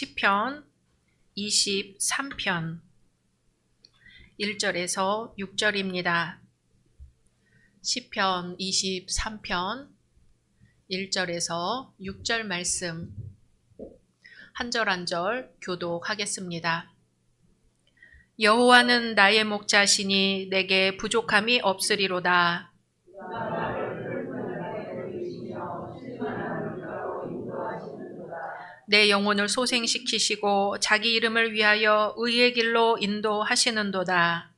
시편 23편 1절에서 6절입니다. 시편 23편 1절에서 6절 말씀 한 절 한 절 교독하겠습니다. 여호와는 나의 목자시니 내게 부족함이 없으리로다. 내 영혼을 소생시키시고 자기 이름을 위하여 의의 길로 인도하시는도다.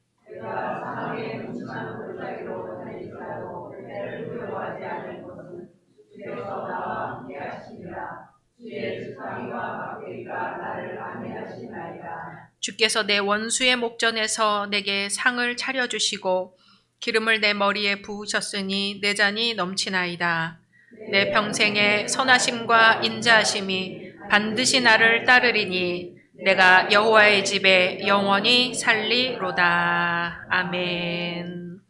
주께서 내 원수의 목전에서 내게 상을 차려주시고 기름을 내 머리에 부으셨으니 내 잔이 넘치나이다. 내 평생에 선하심과 인자하심이 반드시 나를 따르리니 내가 여호와의 집에 영원히 살리로다. 아멘.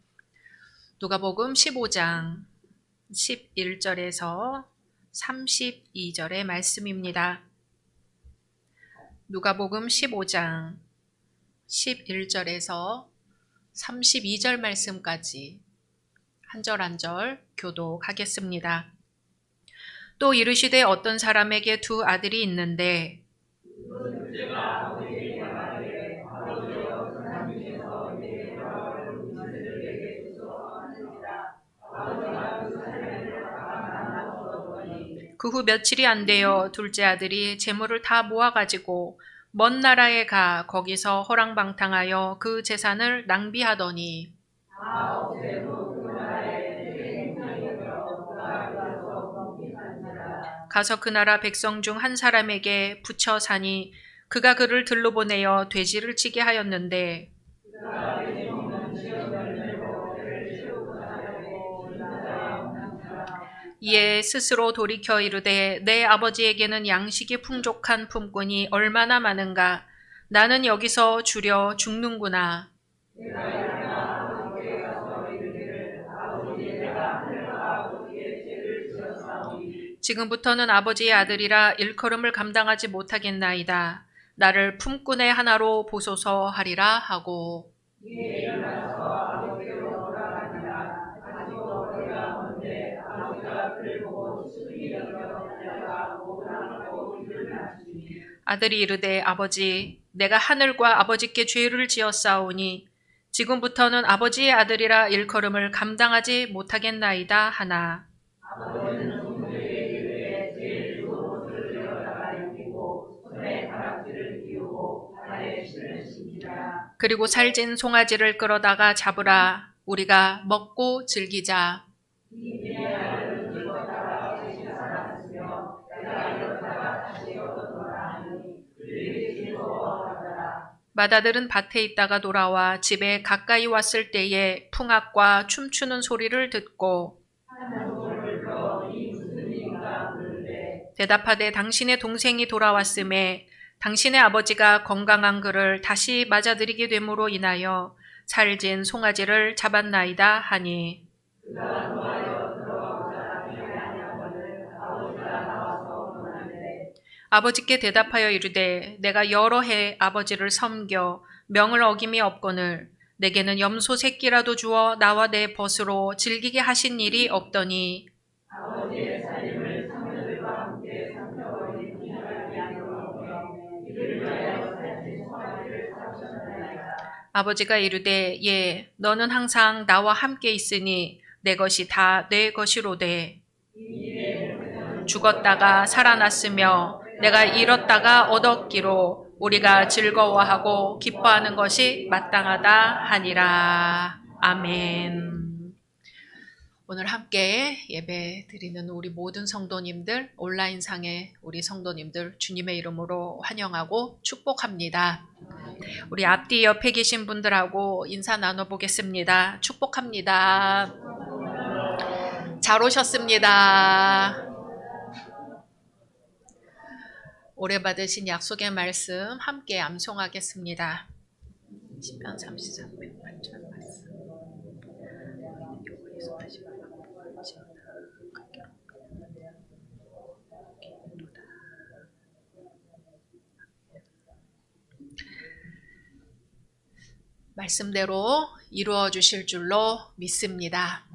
누가복음 15장 11절에서 32절의 말씀입니다. 누가복음 15장 11절에서 32절 말씀까지 한 절 한 절 교독하겠습니다. 또 이르시되 어떤 사람에게 두 아들이 있는데? 그 후 며칠이 안 되어 둘째 아들이 재물을 다 모아가지고 먼 나라에 가 거기서 허랑방탕하여 그 재산을 낭비하더니 가서 그 나라 백성 중 한 사람에게 붙여 사니 그가 그를 들로 보내어 돼지를 치게 하였는데 이에 스스로 돌이켜 이르되 내 아버지에게는 양식이 풍족한 품꾼이 얼마나 많은가? 나는 여기서 주려 죽는구나 지금부터는 아버지의 아들이라 일컬음을 감당하지 못하겠나이다. 나를 품꾼의 하나로 보소서 하리라 하고 아들이 이르되 아버지 내가 하늘과 아버지께 죄를 지었사오니 지금부터는 아버지의 아들이라 일컬음을 감당하지 못하겠나이다 하나 그리고 살찐 송아지를 끌어다가 잡으라. 우리가 먹고 즐기자. 맏아들은 밭에 있다가 돌아와 집에 가까이 왔을 때에 풍악과 춤추는 소리를 듣고 대답하되 당신의 동생이 돌아왔음에 당신의 아버지가 건강한 그를 다시 맞아들이게 됨으로 인하여 살진 송아지를 잡았나이다 하니. 아버지께 대답하여 이르되 내가 여러 해 아버지를 섬겨 명을 어김이 없거늘 내게는 염소 새끼라도 주어 나와 내 벗으로 즐기게 하신 일이 없더니. 아버지 가 이르되 예 너는 항상 나와 함께 있으니 내 것이 다 내 것이로되 죽었다가 살아났으며 내가 잃었다가 얻었기로 우리가 즐거워하고 기뻐하는 것이 마땅하다 하니라 아멘. 오늘 함께 예배 드리는 우리 모든 성도님들, 온라인상의 우리 성도님들 주님의 이름으로 환영하고 축복합니다. 우리 앞뒤 옆에 계신 분들하고 인사 나눠보겠습니다. 축복합니다. 잘 오셨습니다. 오래 받으신 약속의 말씀 함께 암송하겠습니다. 10편 33편 8절 말씀. 말씀대로 이루어 주실 줄로 믿습니다.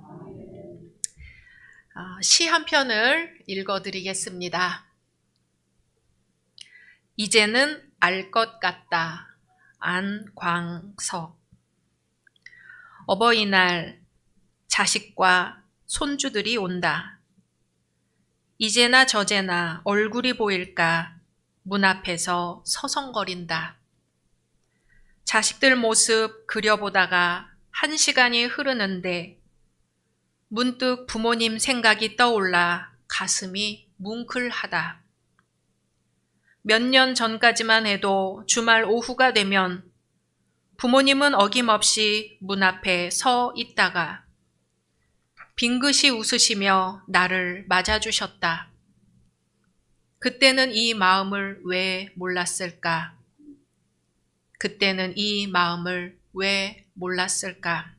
어, 시한 편을 읽어 드리겠습니다. 이제는 알 것 같다. 안광석. 어버이날 자식과 손주들이 온다. 이제나 저제나 얼굴이 보일까 문 앞에서 서성거린다. 자식들 모습 그려보다가 한 시간이 흐르는데 문득 부모님 생각이 떠올라 가슴이 뭉클하다. 몇 년 전까지만 해도 주말 오후가 되면 부모님은 어김없이 문 앞에 서 있다가 빙긋이 웃으시며 나를 맞아주셨다. 그때는 이 마음을 왜 몰랐을까? 그때는 이 마음을 왜 몰랐을까?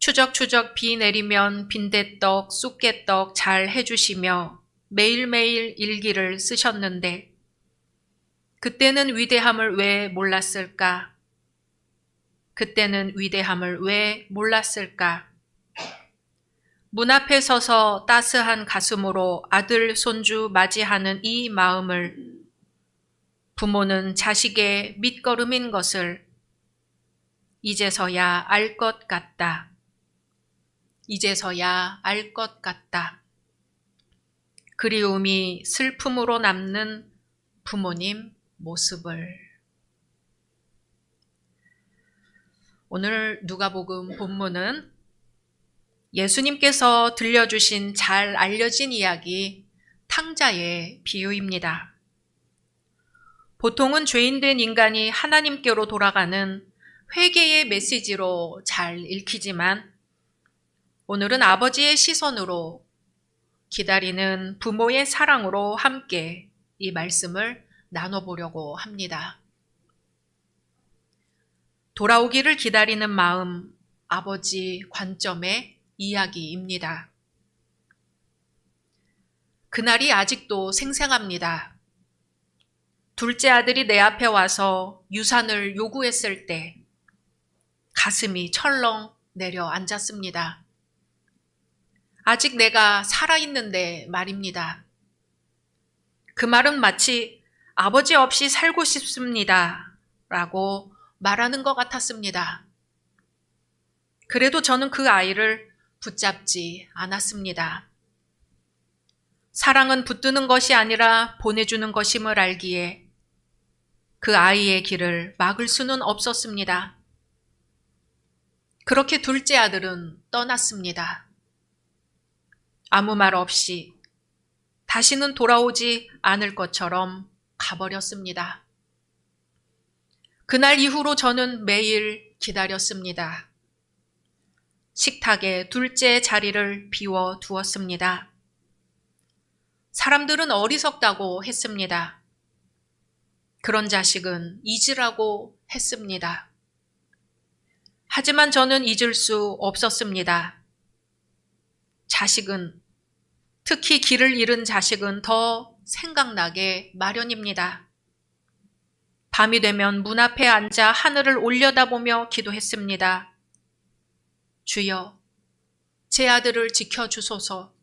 추적추적 비 내리면 빈대떡, 쑥개떡 잘 해주시며 매일매일 일기를 쓰셨는데 그때는 위대함을 왜 몰랐을까? 그때는 위대함을 왜 몰랐을까? 문 앞에 서서 따스한 가슴으로 아들, 손주 맞이하는 이 마음을 부모는 자식의 밑거름인 것을 이제서야 알 것 같다. 이제서야 알 것 같다. 그리움이 슬픔으로 남는 부모님 모습을. 오늘 누가복음 본문은 예수님께서 들려주신 잘 알려진 이야기 탕자의 비유입니다. 보통은 죄인된 인간이 하나님께로 돌아가는 회개의 메시지로 잘 읽히지만 오늘은 아버지의 시선으로 기다리는 부모의 사랑으로 함께 이 말씀을 나눠보려고 합니다. 돌아오기를 기다리는 마음, 아버지 관점의 이야기입니다. 그날이 아직도 생생합니다. 둘째 아들이 내 앞에 와서 유산을 요구했을 때 가슴이 철렁 내려앉았습니다. 아직 내가 살아있는데 말입니다. 그 말은 마치 아버지 없이 살고 싶습니다. 라고 말하는 것 같았습니다. 그래도 저는 그 아이를 붙잡지 않았습니다. 사랑은 붙드는 것이 아니라 보내주는 것임을 알기에 그 아이의 길을 막을 수는 없었습니다. 그렇게 둘째 아들은 떠났습니다. 아무 말 없이 다시는 돌아오지 않을 것처럼 가버렸습니다. 그날 이후로 저는 매일 기다렸습니다. 식탁에 둘째 자리를 비워 두었습니다. 사람들은 어리석다고 했습니다. 그런 자식은 잊으라고 했습니다. 하지만 저는 잊을 수 없었습니다. 자식은, 특히 길을 잃은 자식은 더 생각나게 마련입니다. 밤이 되면 문 앞에 앉아 하늘을 올려다보며 기도했습니다. 주여, 제 아들을 지켜주소서.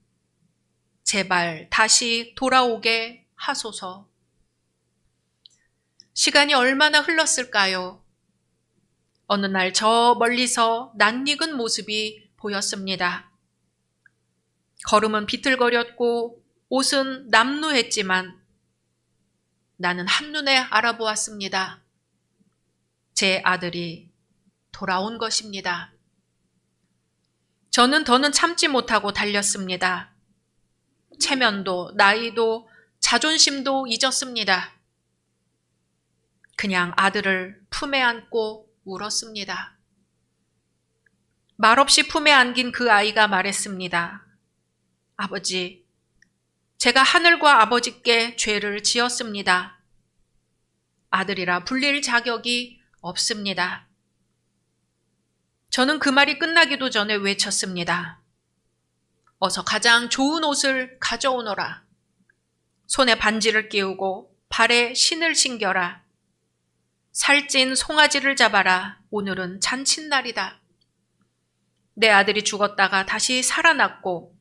제발 다시 돌아오게 하소서. 시간이 얼마나 흘렀을까요? 어느 날 저 멀리서 낯익은 모습이 보였습니다. 걸음은 비틀거렸고 옷은 남루했지만 나는 한눈에 알아보았습니다. 제 아들이 돌아온 것입니다. 저는 더는 참지 못하고 달렸습니다. 체면도, 나이도, 자존심도 잊었습니다. 그냥 아들을 품에 안고 울었습니다. 말없이 품에 안긴 그 아이가 말했습니다. 아버지, 제가 하늘과 아버지께 죄를 지었습니다. 아들이라 불릴 자격이 없습니다. 저는 그 말이 끝나기도 전에 외쳤습니다. 어서 가장 좋은 옷을 가져오너라. 손에 반지를 끼우고 발에 신을 신겨라. 살찐 송아지를 잡아라. 오늘은 잔칫날이다. 내 아들이 죽었다가 다시 살아났고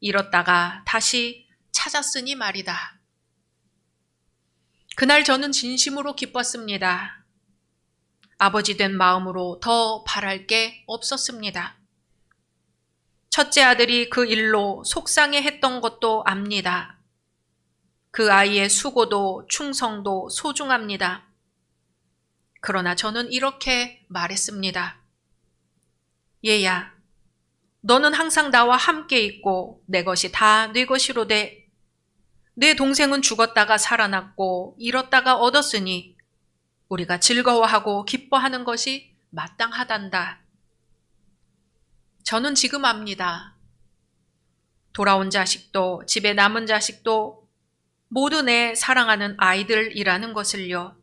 잃었다가 다시 찾았으니 말이다. 그날 저는 진심으로 기뻤습니다. 아버지 된 마음으로 더 바랄 게 없었습니다. 첫째 아들이 그 일로 속상해 했던 것도 압니다. 그 아이의 수고도 충성도 소중합니다. 그러나 저는 이렇게 말했습니다. 얘야, 너는 항상 나와 함께 있고 내 것이 다 네 것이로되 내 동생은 죽었다가 살아났고 잃었다가 얻었으니 우리가 즐거워하고 기뻐하는 것이 마땅하단다. 저는 지금 압니다. 돌아온 자식도 집에 남은 자식도 모두 내 사랑하는 아이들이라는 것을요.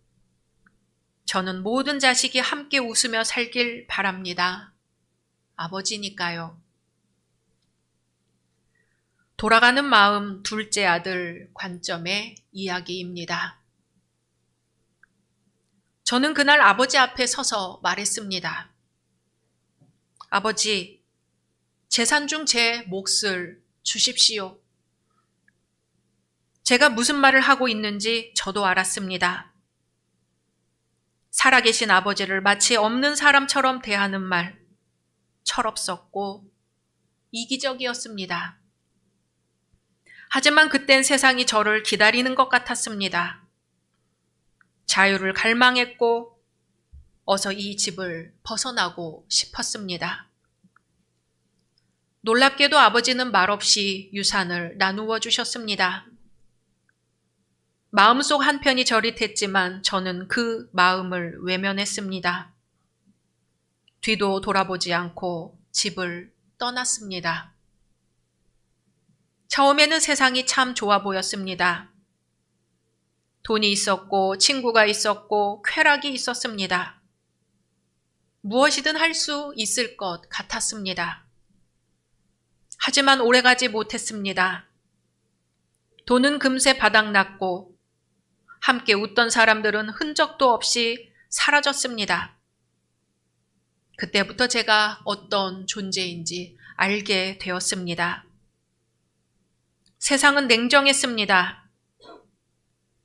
저는 모든 자식이 함께 웃으며 살길 바랍니다. 아버지니까요. 돌아가는 마음 둘째 아들 관점의 이야기입니다. 저는 그날 아버지 앞에 서서 말했습니다. 아버지, 재산 중 제 몫을 주십시오. 제가 무슨 말을 하고 있는지 저도 알았습니다. 살아계신 아버지를 마치 없는 사람처럼 대하는 말, 철없었고 이기적이었습니다. 하지만 그땐 세상이 저를 기다리는 것 같았습니다. 자유를 갈망했고 어서 이 집을 벗어나고 싶었습니다. 놀랍게도 아버지는 말없이 유산을 나누어 주셨습니다. 마음속 한편이 저릿했지만 저는 그 마음을 외면했습니다. 뒤도 돌아보지 않고 집을 떠났습니다. 처음에는 세상이 참 좋아 보였습니다. 돈이 있었고 친구가 있었고 쾌락이 있었습니다. 무엇이든 할 수 있을 것 같았습니다. 하지만 오래가지 못했습니다. 돈은 금세 바닥났고 함께 웃던 사람들은 흔적도 없이 사라졌습니다. 그때부터 제가 어떤 존재인지 알게 되었습니다. 세상은 냉정했습니다.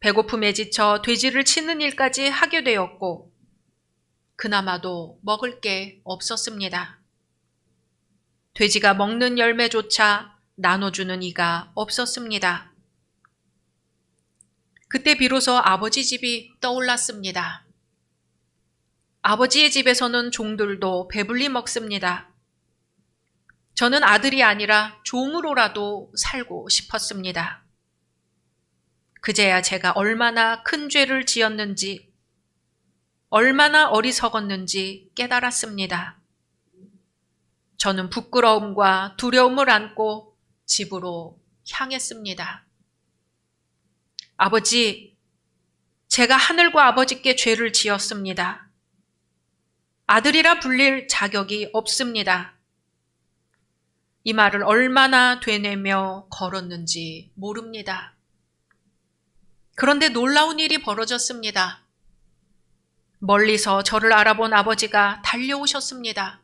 배고픔에 지쳐 돼지를 치는 일까지 하게 되었고, 그나마도 먹을 게 없었습니다. 돼지가 먹는 열매조차 나눠주는 이가 없었습니다. 그때 비로소 아버지 집이 떠올랐습니다. 아버지의 집에서는 종들도 배불리 먹습니다. 저는 아들이 아니라 종으로라도 살고 싶었습니다. 그제야 제가 얼마나 큰 죄를 지었는지, 얼마나 어리석었는지 깨달았습니다. 저는 부끄러움과 두려움을 안고 집으로 향했습니다. 아버지, 제가 하늘과 아버지께 죄를 지었습니다. 아들이라 불릴 자격이 없습니다. 이 말을 얼마나 되뇌며 걸었는지 모릅니다. 그런데 놀라운 일이 벌어졌습니다. 멀리서 저를 알아본 아버지가 달려오셨습니다.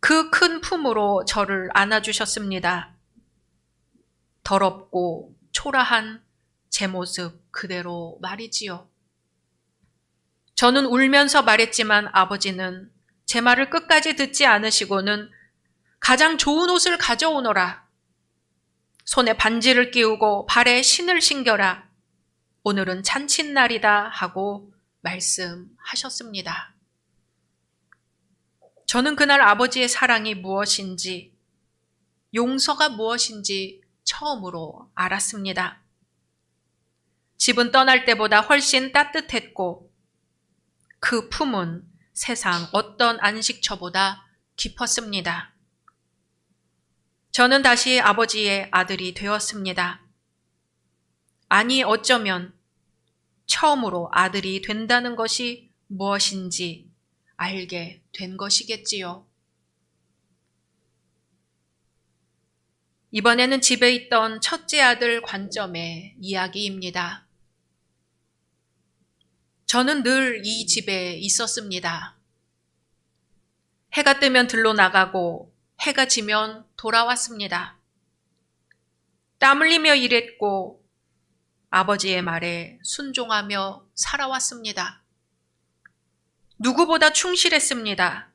그 큰 품으로 저를 안아주셨습니다. 더럽고 초라한 제 모습 그대로 말이지요. 저는 울면서 말했지만 아버지는 제 말을 끝까지 듣지 않으시고는 가장 좋은 옷을 가져오너라. 손에 반지를 끼우고 발에 신을 신겨라. 오늘은 잔칫날이다 하고 말씀하셨습니다. 저는 그날 아버지의 사랑이 무엇인지, 용서가 무엇인지 처음으로 알았습니다. 집은 떠날 때보다 훨씬 따뜻했고, 그 품은 세상 어떤 안식처보다 깊었습니다. 저는 다시 아버지의 아들이 되었습니다. 아니, 어쩌면 처음으로 아들이 된다는 것이 무엇인지 알게 된 것이겠지요. 이번에는 집에 있던 첫째 아들 관점의 이야기입니다. 저는 늘 이 집에 있었습니다. 해가 뜨면 들로 나가고 해가 지면 돌아왔습니다. 땀 흘리며 일했고 아버지의 말에 순종하며 살아왔습니다. 누구보다 충실했습니다.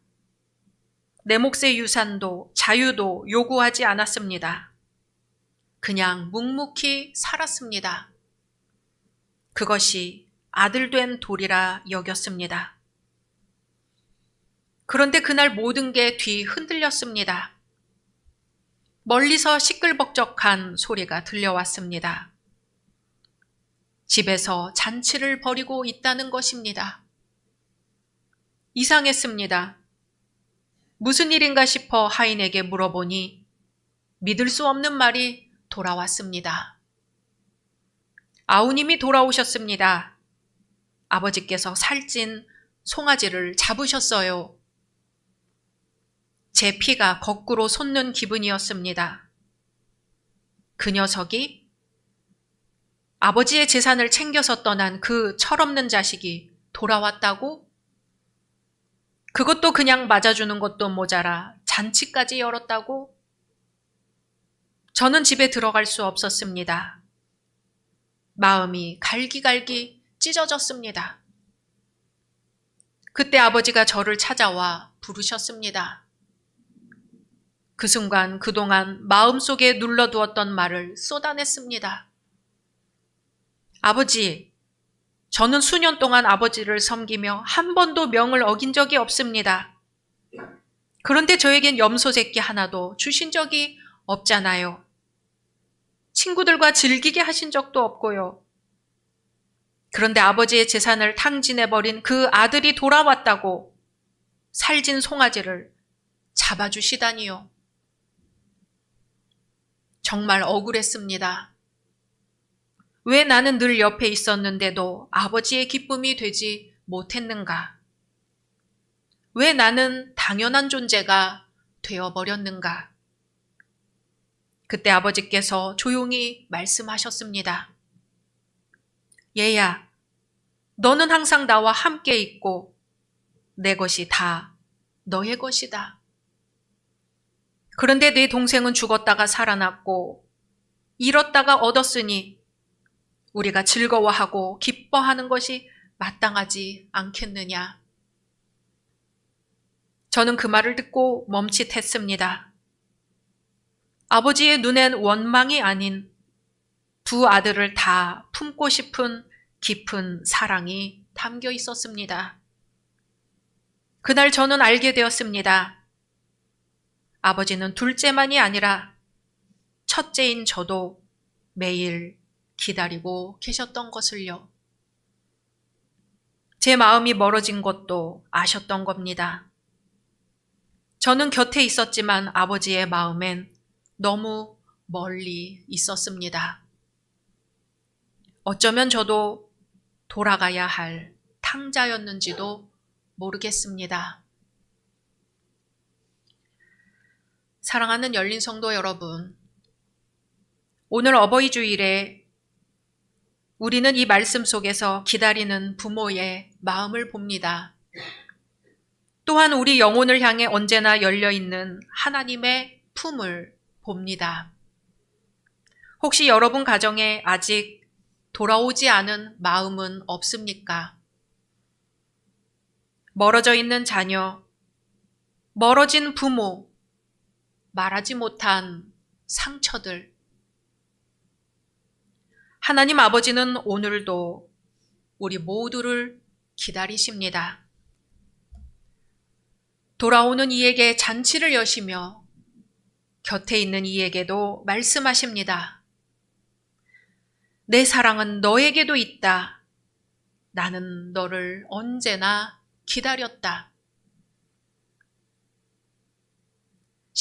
내 몫의 유산도 자유도 요구하지 않았습니다. 그냥 묵묵히 살았습니다. 그것이 아들 된 도리라 여겼습니다. 그런데 그날 모든 게 뒤 흔들렸습니다. 멀리서 시끌벅적한 소리가 들려왔습니다. 집에서 잔치를 벌이고 있다는 것입니다. 이상했습니다. 무슨 일인가 싶어 하인에게 물어보니 믿을 수 없는 말이 돌아왔습니다. 아우님이 돌아오셨습니다. 아버지께서 살찐 송아지를 잡으셨어요. 제 피가 거꾸로 솟는 기분이었습니다. 그 녀석이 아버지의 재산을 챙겨서 떠난 그 철없는 자식이 돌아왔다고? 그것도 그냥 맞아주는 것도 모자라 잔치까지 열었다고? 저는 집에 들어갈 수 없었습니다. 마음이 갈기갈기 찢어졌습니다. 그때 아버지가 저를 찾아와 부르셨습니다. 그 순간 그동안 마음속에 눌러두었던 말을 쏟아냈습니다. 아버지, 저는 수년 동안 아버지를 섬기며 한 번도 명을 어긴 적이 없습니다. 그런데 저에겐 염소 새끼 하나도 주신 적이 없잖아요. 친구들과 즐기게 하신 적도 없고요. 그런데 아버지의 재산을 탕진해버린 그 아들이 돌아왔다고 살진 송아지를 잡아주시다니요. 정말 억울했습니다. 왜 나는 늘 옆에 있었는데도 아버지의 기쁨이 되지 못했는가? 왜 나는 당연한 존재가 되어버렸는가? 그때 아버지께서 조용히 말씀하셨습니다. 얘야, 너는 항상 나와 함께 있고 내 것이 다 너의 것이다. 그런데 내 동생은 죽었다가 살아났고 잃었다가 얻었으니 우리가 즐거워하고 기뻐하는 것이 마땅하지 않겠느냐. 저는 그 말을 듣고 멈칫했습니다. 아버지의 눈엔 원망이 아닌 두 아들을 다 품고 싶은 깊은 사랑이 담겨 있었습니다. 그날 저는 알게 되었습니다. 아버지는 둘째만이 아니라 첫째인 저도 매일 기다리고 계셨던 것을요. 제 마음이 멀어진 것도 아셨던 겁니다. 저는 곁에 있었지만 아버지의 마음엔 너무 멀리 있었습니다. 어쩌면 저도 돌아가야 할 탕자였는지도 모르겠습니다. 사랑하는 열린 성도 여러분, 오늘 어버이 주일에 우리는 이 말씀 속에서 기다리는 부모의 마음을 봅니다. 또한 우리 영혼을 향해 언제나 열려 있는 하나님의 품을 봅니다. 혹시 여러분 가정에 아직 돌아오지 않은 마음은 없습니까? 멀어져 있는 자녀, 멀어진 부모, 말하지 못한 상처들. 하나님 아버지는 오늘도 우리 모두를 기다리십니다. 돌아오는 이에게 잔치를 여시며 곁에 있는 이에게도 말씀하십니다. 내 사랑은 너에게도 있다. 나는 너를 언제나 기다렸다.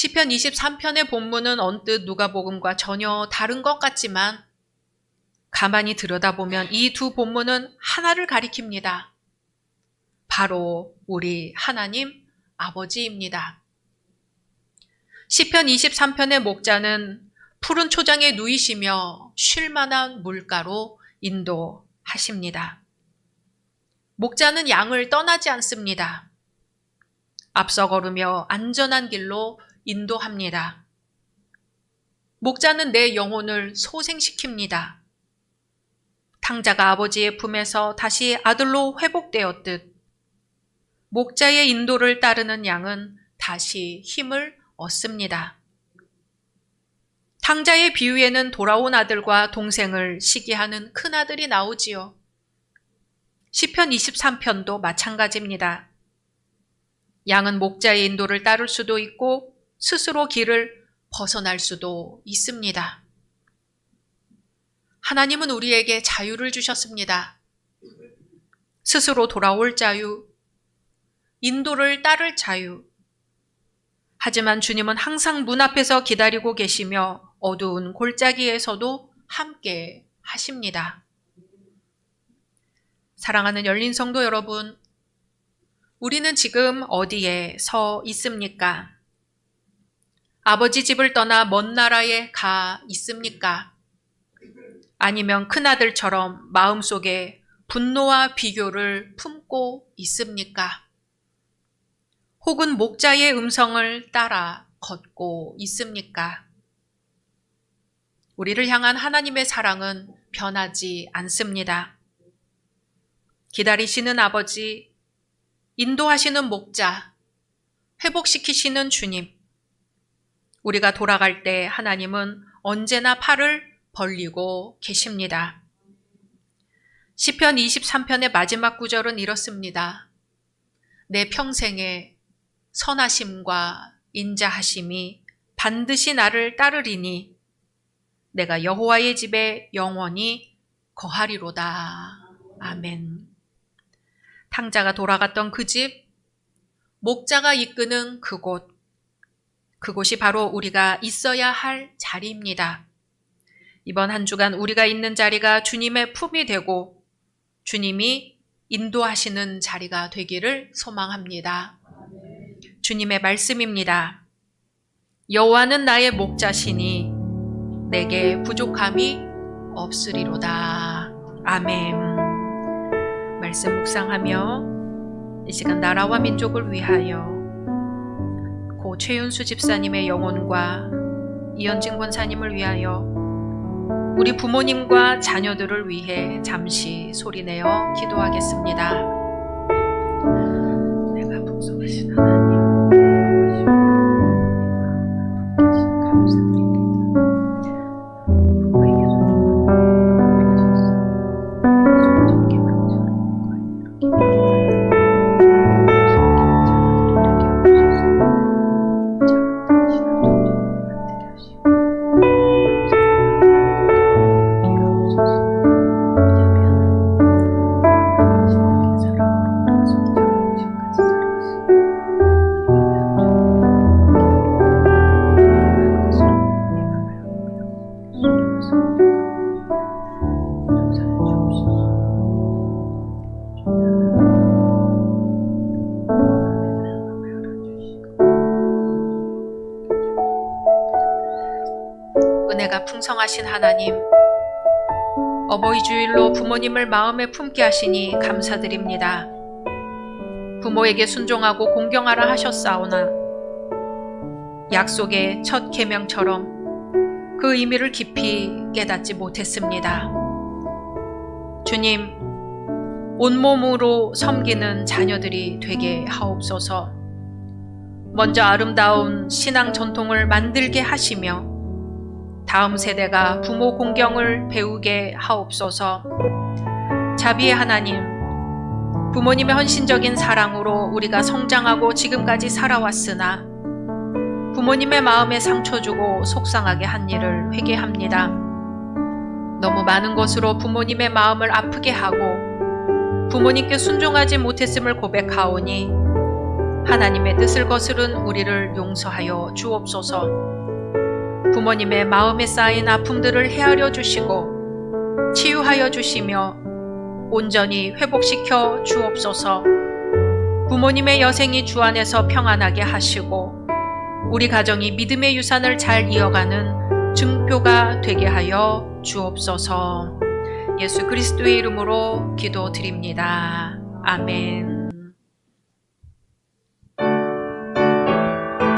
시편 23편의 본문은 언뜻 누가복음과 전혀 다른 것 같지만 가만히 들여다보면 이 두 본문은 하나를 가리킵니다. 바로 우리 하나님 아버지입니다. 시편 23편의 목자는 푸른 초장에 누이시며 쉴 만한 물가로 인도하십니다. 목자는 양을 떠나지 않습니다. 앞서 걸으며 안전한 길로 인도합니다. 목자는 내 영혼을 소생시킵니다. 탕자가 아버지의 품에서 다시 아들로 회복되었듯 목자의 인도를 따르는 양은 다시 힘을 얻습니다. 탕자의 비유에는 돌아온 아들과 동생을 시기하는 큰 아들이 나오지요. 시편 23편도 마찬가지입니다. 양은 목자의 인도를 따를 수도 있고 스스로 길을 벗어날 수도 있습니다. 하나님은 우리에게 자유를 주셨습니다. 스스로 돌아올 자유, 인도를 따를 자유. 하지만 주님은 항상 문 앞에서 기다리고 계시며 어두운 골짜기에서도 함께 하십니다. 사랑하는 열린 성도 여러분, 우리는 지금 어디에 서 있습니까? 아버지 집을 떠나 먼 나라에 가 있습니까? 아니면 큰아들처럼 마음속에 분노와 비교를 품고 있습니까? 혹은 목자의 음성을 따라 걷고 있습니까? 우리를 향한 하나님의 사랑은 변하지 않습니다. 기다리시는 아버지, 인도하시는 목자, 회복시키시는 주님. 우리가 돌아갈 때 하나님은 언제나 팔을 벌리고 계십니다. 시편 23편의 마지막 구절은 이렇습니다. 내 평생에 선하심과 인자하심이 반드시 나를 따르리니 내가 여호와의 집에 영원히 거하리로다. 아멘. 탕자가 돌아갔던 그 집, 목자가 이끄는 그곳, 그곳이 바로 우리가 있어야 할 자리입니다. 이번 한 주간 우리가 있는 자리가 주님의 품이 되고 주님이 인도하시는 자리가 되기를 소망합니다. 주님의 말씀입니다. 여호와는 나의 목자시니 내게 부족함이 없으리로다. 아멘. 말씀 묵상하며 이 시간 나라와 민족을 위하여 고 최윤수 집사님의 영혼과 이현진 권사님을 위하여 우리 부모님과 자녀들을 위해 잠시 소리내어 기도하겠습니다. 은혜가 풍성하신 하나님, 어버이 주일로 부모님을 마음에 품게 하시니 감사드립니다. 부모에게 순종하고 공경하라 하셨사오나 약속의 첫 계명처럼 그 의미를 깊이 깨닫지 못했습니다. 주님, 온몸으로 섬기는 자녀들이 되게 하옵소서. 먼저 아름다운 신앙 전통을 만들게 하시며 다음 세대가 부모 공경을 배우게 하옵소서. 자비의 하나님, 부모님의 헌신적인 사랑으로 우리가 성장하고 지금까지 살아왔으나 부모님의 마음에 상처 주고 속상하게 한 일을 회개합니다. 너무 많은 것으로 부모님의 마음을 아프게 하고 부모님께 순종하지 못했음을 고백하오니 하나님의 뜻을 거스른 우리를 용서하여 주옵소서. 부모님의 마음에 쌓인 아픔들을 헤아려 주시고 치유하여 주시며 온전히 회복시켜 주옵소서. 부모님의 여생이 주 안에서 평안하게 하시고 우리 가정이 믿음의 유산을 잘 이어가는 증표가 되게 하여 주옵소서. 예수 그리스도의 이름으로 기도드립니다. 아멘.